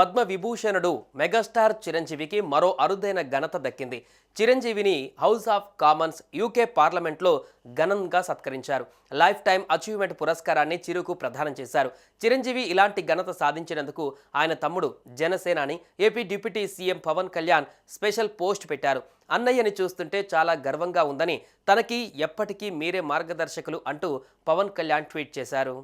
Padma విభూషణుడు megastar చిరంజీవికి మరో అరుదైన ఘనత దక్కింది. చిరంజీవిని హౌస్ ఆఫ్ కామన్స్ యూకే పార్లమెంట్లో ఘనంగా సత్కరించారు. లైఫ్ టైం అచీవ్మెంట్ పురస్కారాన్ని చిరుకు ప్రదానం చేశారు. చిరంజీవి ఇలాంటి ఘనత సాధించినందుకు ఆయన తమ్ముడు జనసేనాని AP deputy CM Pawan Kalyan special post పెట్టారు. అన్నయ్యని చూస్తుంటే చాలా గర్వంగా ఉందని తనకి ఎప్పటికీ మీరే మార్గదర్శకులు అంటూ పవన్ కళ్యాణ్ ట్వీట్ చేశారు.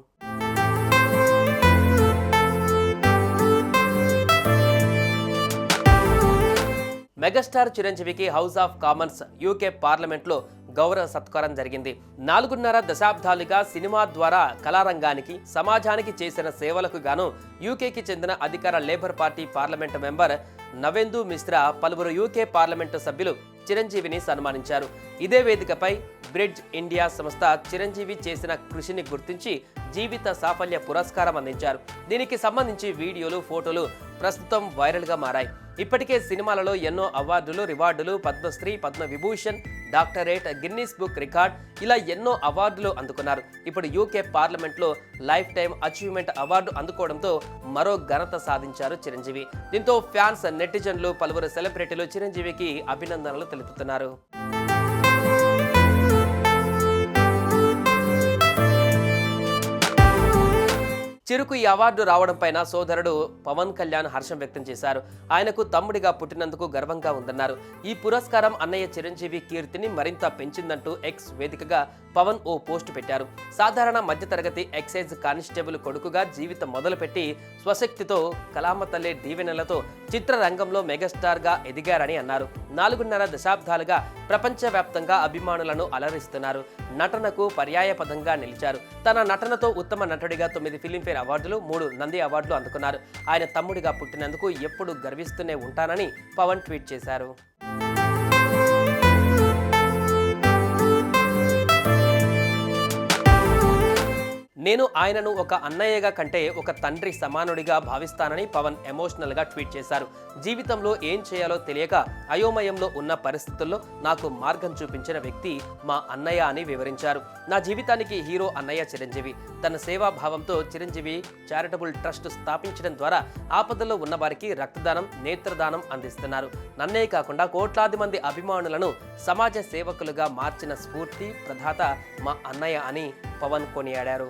మెగాస్టార్ చిరంజీవికి హౌస్ ఆఫ్ కామన్స్ యూకే పార్లమెంట్లో గౌరవ సత్కారం జరిగింది. నాలుగున్నర దశాబ్దాలుగా సినిమా ద్వారా కళారంగానికి సమాజానికి చేసిన సేవలకు గాను యూకేకి చెందిన అధికార Labour party parliament member Navendu Mishra పలువురు యూకే పార్లమెంటు సభ్యులు చిరంజీవిని సన్మానించారు. ఇదే వేదికపై బ్రిడ్జ్ ఇండియా సంస్థ చిరంజీవి చేసిన కృషిని గుర్తించి జీవిత సాఫల్య పురస్కారం అందించారు. దీనికి సంబంధించి వీడియోలు ఫోటోలు ప్రస్తుతం వైరల్గా మారాయి. ఇప్పటికే సినిమాలలో ఎన్నో అవార్డులు రివార్డులు Padmashri Padma Vibhushan doctorate Guinness book record ఇలా ఎన్నో అవార్డులు అందుకున్నారు. ఇప్పుడు యూకే పార్లమెంట్లో లైఫ్ టైం అచీవ్మెంట్ అవార్డు అందుకోవడంతో మరో ఘనత సాధించారు చిరంజీవి. దీంతో ఫ్యాన్స్ నెటిజన్లు పలువురు సెలబ్రిటీలు చిరంజీవికి అభినందనలు తెలుపుతున్నారు. చెరుకు ఈ అవార్డు రావడం పైన సోదరుడు పవన్ కళ్యాణ్ హర్షం వ్యక్తం చేశారు. ఆయనకు తమ్ముడిగా పుట్టినందుకు గర్వంగా ఉందన్నారు. ఈ పురస్కారం అన్నయ్య చిరంజీవి కీర్తిని మరింత పెంచిందంటూ ఎక్స్ వేదికగా పవన్ ఓ పోస్టు పెట్టారు. సాధారణ మధ్యతరగతి ఎక్సైజ్ కానిస్టేబుల్ కొడుకుగా జీవితం మొదలుపెట్టి స్వశక్తితో కలామ తల్లి దీవెనలతో చిత్రరంగంలో మెగాస్టార్గా ఎదిగారని అన్నారు. నాలుగున్నర దశాబ్దాలుగా ప్రపంచవ్యాప్తంగా అభిమానులను అలరిస్తున్నారు. నటనకు పర్యాయపదంగా నిలిచారు. తన నటనతో ఉత్తమ నటుడిగా తొమ్మిది ఫిలింఫేర్ అవార్డులు మూడు నంది అవార్డులు అందుకున్నారు. ఆయన తమ్ముడిగా పుట్టినందుకు ఎప్పుడు గర్విస్తూనే ఉంటానని పవన్ ట్వీట్ చేశారు. నేను ఆయనను ఒక అన్నయ్యగా కంటే ఒక తండ్రి సమానుడిగా భావిస్తానని పవన్ ఎమోషనల్గా ట్వీట్ చేశారు. జీవితంలో ఏం చేయాలో తెలియక అయోమయంలో ఉన్న పరిస్థితుల్లో నాకు మార్గం చూపించిన వ్యక్తి మా అన్నయ్య అని వివరించారు. నా జీవితానికి హీరో అన్నయ్య చిరంజీవి. తన సేవాభావంతో చిరంజీవి చారిటబుల్ ట్రస్ట్ స్థాపించడం ద్వారా ఆపదల్లో ఉన్న వారికి రక్తదానం నేత్రదానం అందిస్తున్నారు. నన్నే కాకుండా కోట్లాది మంది అభిమానులను సమాజ సేవకులుగా మార్చిన స్ఫూర్తి ప్రధాత మా అన్నయ్య అని పవన్ కొనియాడారు.